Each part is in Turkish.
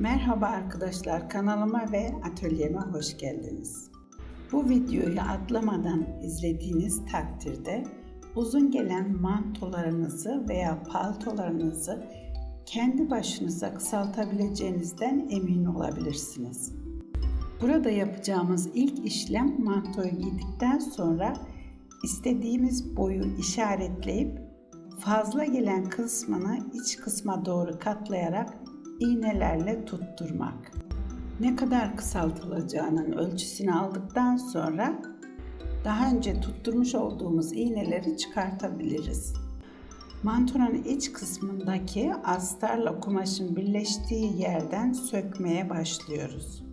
Merhaba arkadaşlar kanalıma ve atölyeme hoş geldiniz. Bu videoyu atlamadan izlediğiniz takdirde uzun gelen mantolarınızı veya paltolarınızı kendi başınıza kısaltabileceğinizden emin olabilirsiniz. Burada yapacağımız ilk işlem mantoyu giydikten sonra istediğimiz boyu işaretleyip fazla gelen kısmını iç kısma doğru katlayarak iğnelerle tutturmak. Ne kadar kısaltılacağının ölçüsünü aldıktan sonra daha önce tutturmuş olduğumuz iğneleri çıkartabiliriz. Mantonun iç kısmındaki astarla kumaşın birleştiği yerden sökmeye başlıyoruz.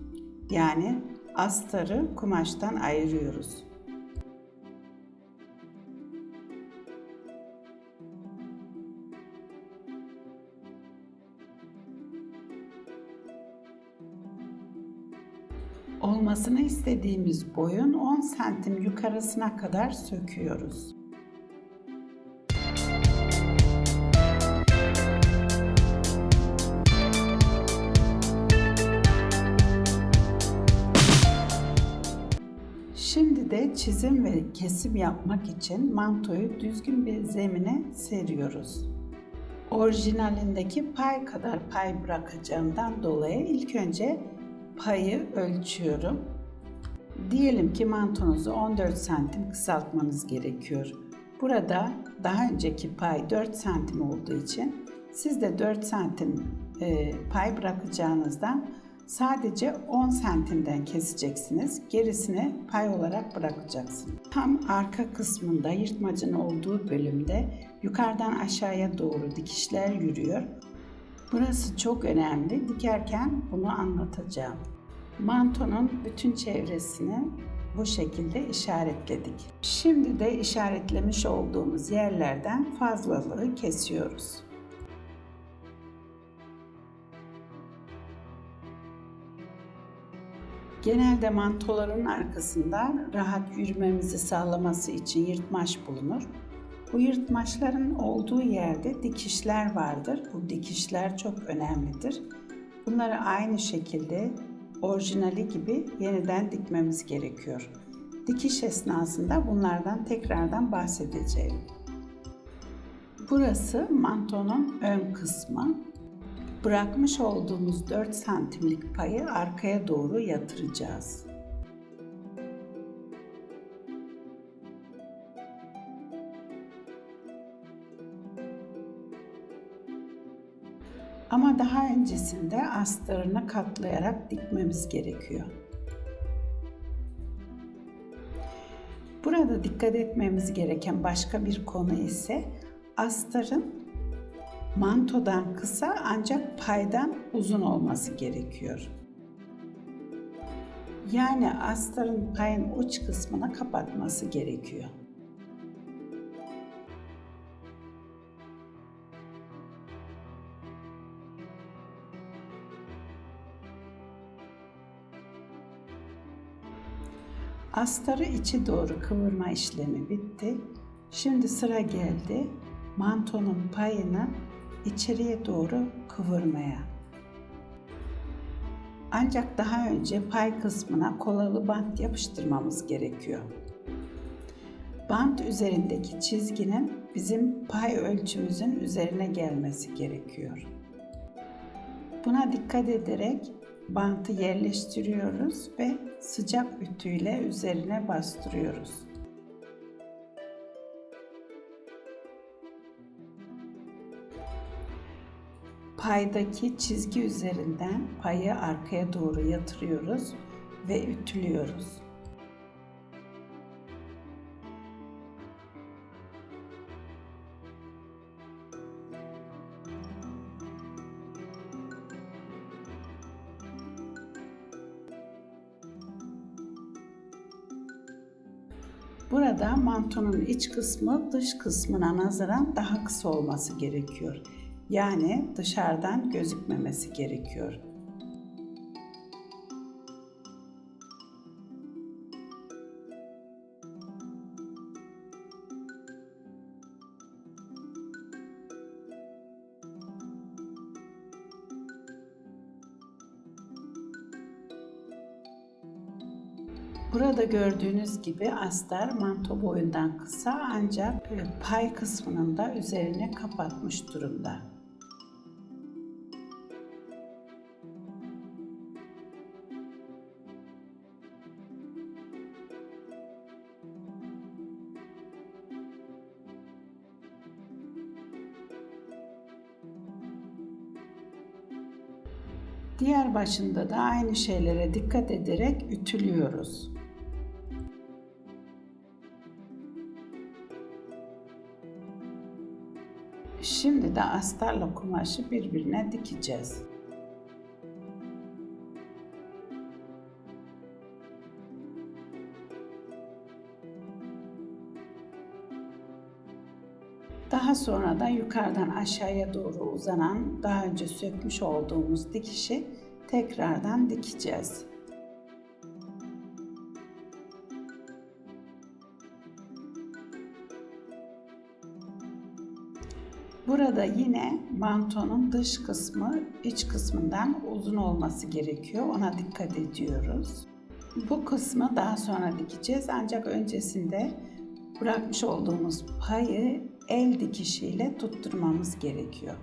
Yani astarı kumaştan ayırıyoruz. Olmasını istediğimiz boyun 10 santim yukarısına kadar söküyoruz. Şimdi de çizim ve kesim yapmak için mantoyu düzgün bir zemine seriyoruz. Orijinalindeki pay kadar pay bırakacağımdan dolayı ilk önce payı ölçüyorum. Diyelim ki mantonuzu 14 santim kısaltmanız gerekiyor. Burada daha önceki pay 4 santim olduğu için siz de 4 santim e, pay bırakacağınızdan sadece 10 santimden keseceksiniz. Gerisini pay olarak bırakacaksınız. Tam arka kısmında yırtmacın olduğu bölümde yukarıdan aşağıya doğru dikişler yürüyor. Burası çok önemli. Dikerken bunu anlatacağım. Mantonun bütün çevresini bu şekilde işaretledik. Şimdi de işaretlemiş olduğumuz yerlerden fazlalığı kesiyoruz. Genelde mantoların arkasında rahat yürümemizi sağlaması için yırtmaç bulunur. Bu yırtmaçların olduğu yerde dikişler vardır. Bu dikişler çok önemlidir. Bunları aynı şekilde orijinali gibi yeniden dikmemiz gerekiyor. Dikiş esnasında bunlardan tekrardan bahsedeceğim. Burası mantonun ön kısmı. Bırakmış olduğumuz 4 santimlik payı arkaya doğru yatıracağız. Ama daha öncesinde astarını katlayarak dikmemiz gerekiyor. Burada dikkat etmemiz gereken başka bir konu ise astarın mantodan kısa ancak paydan uzun olması gerekiyor. Yani astarın payın uç kısmını kapatması gerekiyor. Astarı içi doğru kıvırma işlemi bitti. Şimdi sıra geldi mantonun payını içeriye doğru kıvırmaya. Ancak daha önce pay kısmına kolalı bant yapıştırmamız gerekiyor. Bant üzerindeki çizginin bizim pay ölçümüzün üzerine gelmesi gerekiyor. Buna dikkat ederek bantı yerleştiriyoruz ve sıcak ütüyle üzerine bastırıyoruz. Paydaki çizgi üzerinden payı arkaya doğru yatırıyoruz ve ütülüyoruz. Mantonun iç kısmı dış kısmına nazaran daha kısa olması gerekiyor. Yani dışarıdan gözükmemesi gerekiyor. Burada gördüğünüz gibi astar manto boyundan kısa ancak e, pay kısmının da üzerine kapatmış durumda. Diğer başında da aynı şeylere dikkat ederek ütülüyoruz. Şimdi de astarla kumaşı birbirine dikeceğiz. Daha sonra da yukarıdan aşağıya doğru uzanan daha önce sökmüş olduğumuz dikişi tekrardan dikeceğiz. Burada yine mantonun dış kısmı iç kısmından uzun olması gerekiyor. Ona dikkat ediyoruz. Bu kısmı daha sonra dikeceğiz ancak öncesinde bırakmış olduğumuz payı el dikişiyle tutturmamız gerekiyor.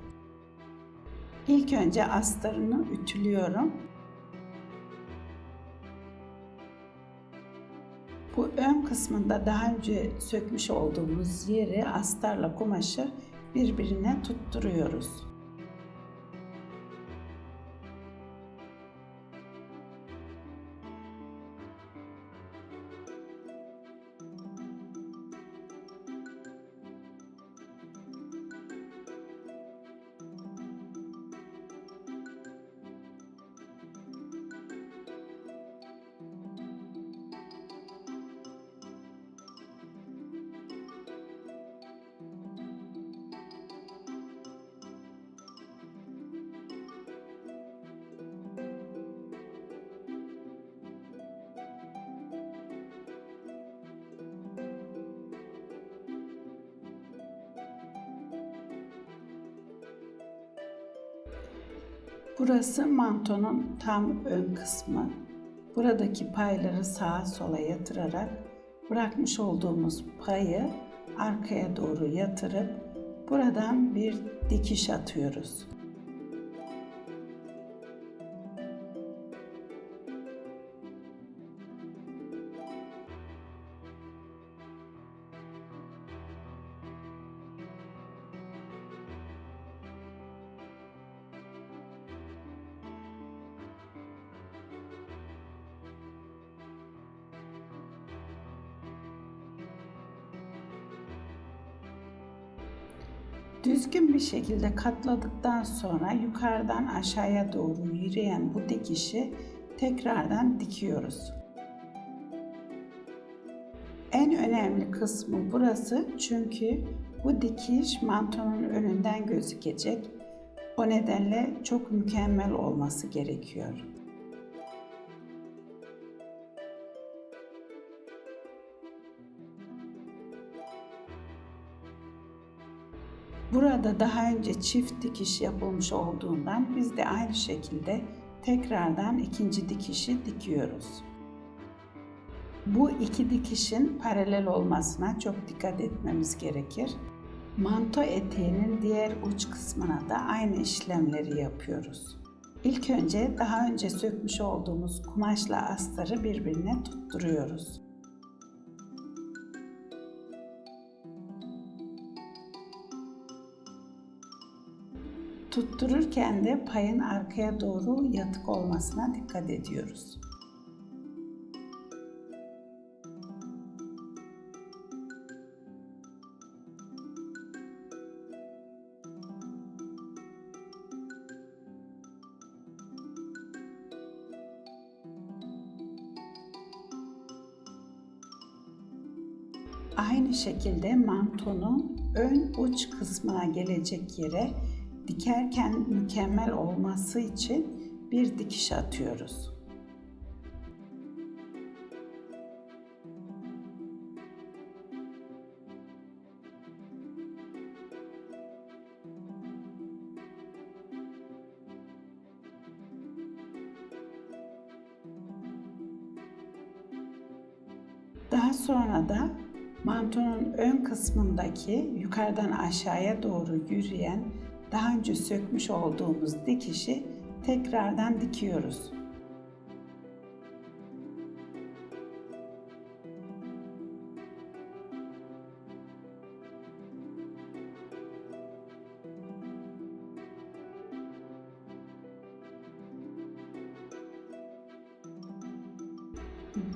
İlk önce astarını ütülüyorum. Bu ön kısmında daha önce sökmüş olduğumuz yeri astarla kumaşı birbirine tutturuyoruz. Burası mantonun tam ön kısmı. Buradaki payları sağa sola yatırarak bırakmış olduğumuz payı arkaya doğru yatırıp buradan bir dikiş atıyoruz. Düzgün bir şekilde katladıktan sonra yukarıdan aşağıya doğru yürüyen bu dikişi tekrardan dikiyoruz. En önemli kısmı burası çünkü bu dikiş mantonun önünden gözükecek. O nedenle çok mükemmel olması gerekiyor. Burada daha önce çift dikiş yapılmış olduğundan biz de aynı şekilde tekrardan ikinci dikişi dikiyoruz. Bu iki dikişin paralel olmasına çok dikkat etmemiz gerekir. Manto eteğinin diğer uç kısmına da aynı işlemleri yapıyoruz. İlk önce daha önce sökmüş olduğumuz kumaşla astarı birbirine tutturuyoruz. Tuttururken de payın arkaya doğru yatık olmasına dikkat ediyoruz. Aynı şekilde mantonun ön uç kısmına gelecek yere dikerken mükemmel olması için bir dikiş atıyoruz. Daha sonra da mantonun ön kısmındaki yukarıdan aşağıya doğru yürüyen daha önce sökmüş olduğumuz dikişi tekrardan dikiyoruz.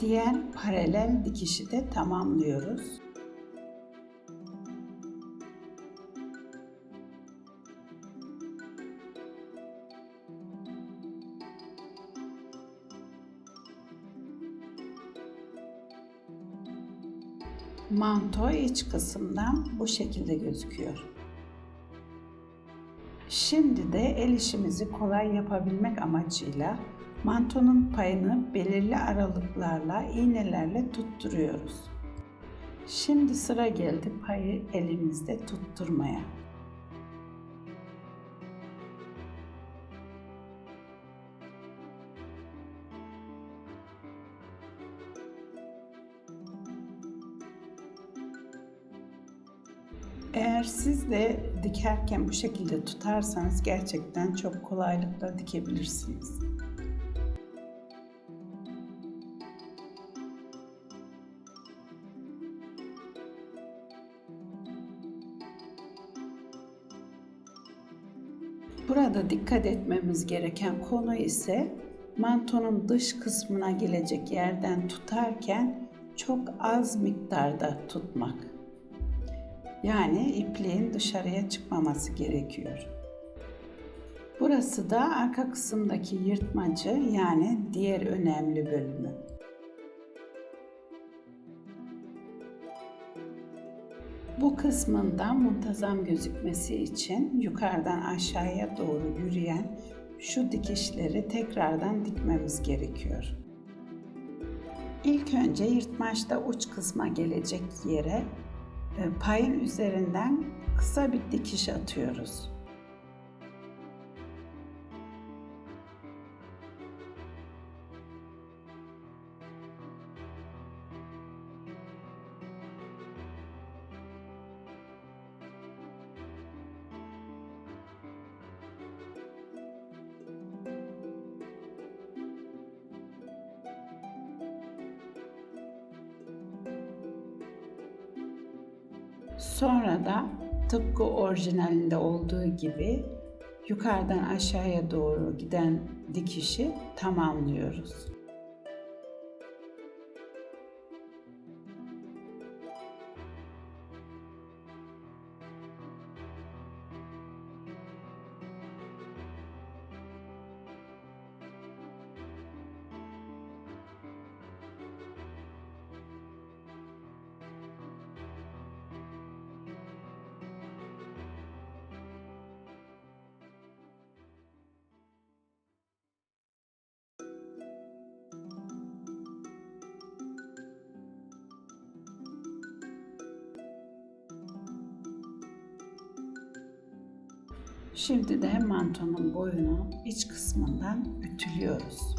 Diğer paralel dikişi de tamamlıyoruz. Manto iç kısımdan bu şekilde gözüküyor. Şimdi de el işimizi kolay yapabilmek amacıyla mantonun payını belirli aralıklarla iğnelerle tutturuyoruz. Şimdi sıra geldi payı elimizde tutturmaya. Eğer siz de dikerken bu şekilde tutarsanız gerçekten çok kolaylıkla dikebilirsiniz. Burada dikkat etmemiz gereken konu ise mantonun dış kısmına gelecek yerden tutarken çok az miktarda tutmak. Yani ipliğin dışarıya çıkmaması gerekiyor. Burası da arka kısımdaki yırtmacı yani diğer önemli bölümü. Bu kısmından muntazam gözükmesi için yukarıdan aşağıya doğru yürüyen şu dikişleri tekrardan dikmemiz gerekiyor. İlk önce yırtmaçta uç kısma gelecek yere payın üzerinden kısa bir dikiş atıyoruz. Sonra da tıpkı orijinalinde olduğu gibi yukarıdan aşağıya doğru giden dikişi tamamlıyoruz. Şimdi de mantonun boyunu iç kısmından ütülüyoruz.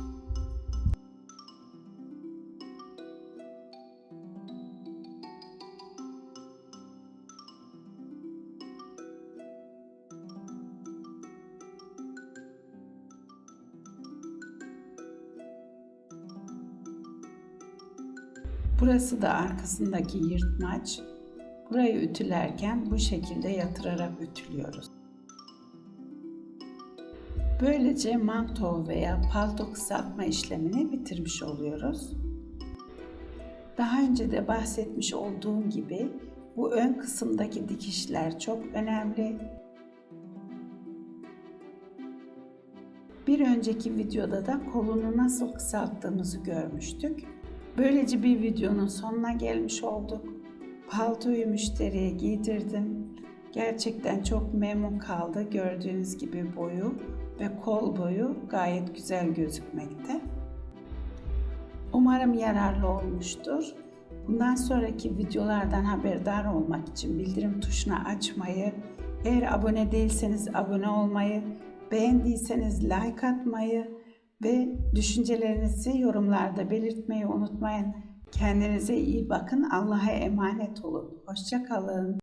Burası da arkasındaki yırtmaç. Burayı ütülerken bu şekilde yatırarak ütülüyoruz. Böylece manto veya palto kısaltma işlemini bitirmiş oluyoruz. Daha önce de bahsetmiş olduğum gibi bu ön kısımdaki dikişler çok önemli. Bir önceki videoda da kolunu nasıl kısalttığımızı görmüştük. Böylece bir videonun sonuna gelmiş olduk. Paltoyu müşteriye giydirdim. Gerçekten çok memnun kaldı. Gördüğünüz gibi boyu ve kol boyu gayet güzel gözükmekte. Umarım yararlı olmuştur. Bundan sonraki videolardan haberdar olmak için bildirim tuşuna açmayı, eğer abone değilseniz abone olmayı, beğendiyseniz like atmayı ve düşüncelerinizi yorumlarda belirtmeyi unutmayın. Kendinize iyi bakın. Allah'a emanet olun. Hoşça kalın.